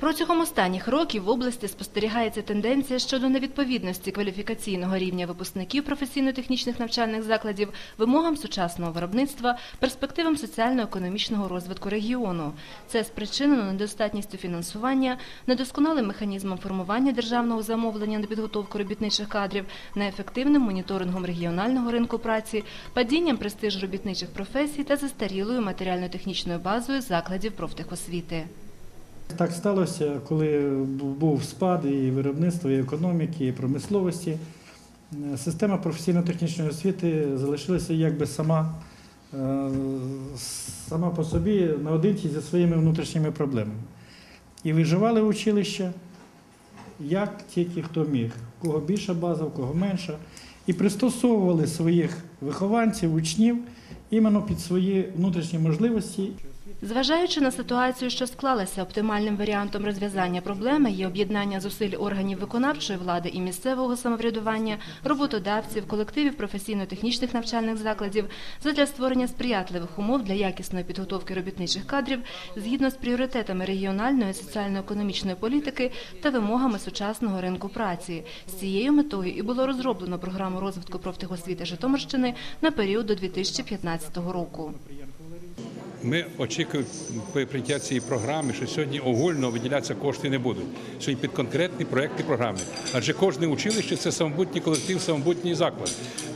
Протягом останніх років в області спостерігається тенденція щодо невідповідності кваліфікаційного рівня випускників професійно-технічних навчальних закладів вимогам сучасного виробництва, перспективам соціально-економічного розвитку регіону. Це спричинено недостатністю фінансування, недосконалим механізмом формування державного замовлення на підготовку робітничих кадрів, неефективним моніторингом регіонального ринку праці, падінням престижу робітничих професій та застарілою матеріально-технічною базою закладів профтехосвіти. Так сталося, коли був спад і виробництва, і економіки, і промисловості. Е, Система професійно-технічної освіти залишилася якби сама, е, сама по собі наодинці зі своїми внутрішніми проблемами. І виживали училища, як тільки хто міг, кого більша база, у кого менша, і пристосовували своїх вихованців, учнів іменно під свої внутрішні можливості. Зважаючи на ситуацію, що склалася, оптимальним варіантом розв'язання проблеми є об'єднання зусиль органів виконавчої влади і місцевого самоврядування, роботодавців, колективів професійно-технічних навчальних закладів задля створення сприятливих умов для якісної підготовки робітничих кадрів згідно з пріоритетами регіональної соціально-економічної політики та вимогами сучасного ринку праці. З цією метою і було розроблено програму розвитку профтехосвіти Житомирщини на період до 2015 року. Ми очікуємо при прийняття цієї програми, що сьогодні огульно виділятися кошти не будуть. Сьогодні під конкретні проекти програми. Адже кожне училище це самобутній колектив, самобутній заклад.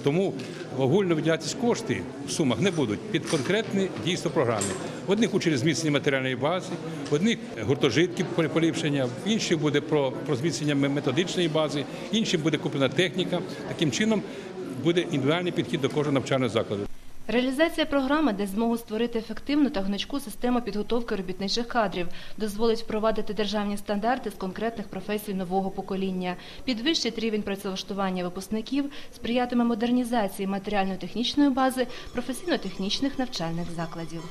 Тому огульно виділятися кошти в сумах не будуть під конкретні дійсно програми. В одних через зміцнення матеріальної бази, в одних гуртожитки поліпшення, в інших буде про, про зміцнення методичної бази, іншим буде куплена техніка. Таким чином буде індивідуальний підхід до кожного навчального закладу. Реалізація програми дасть змогу створити ефективну та гнучку систему підготовки робітничих кадрів, дозволить впровадити державні стандарти з конкретних професій нового покоління, підвищить рівень працевлаштування випускників, сприятиме модернізації матеріально-технічної бази професійно-технічних навчальних закладів.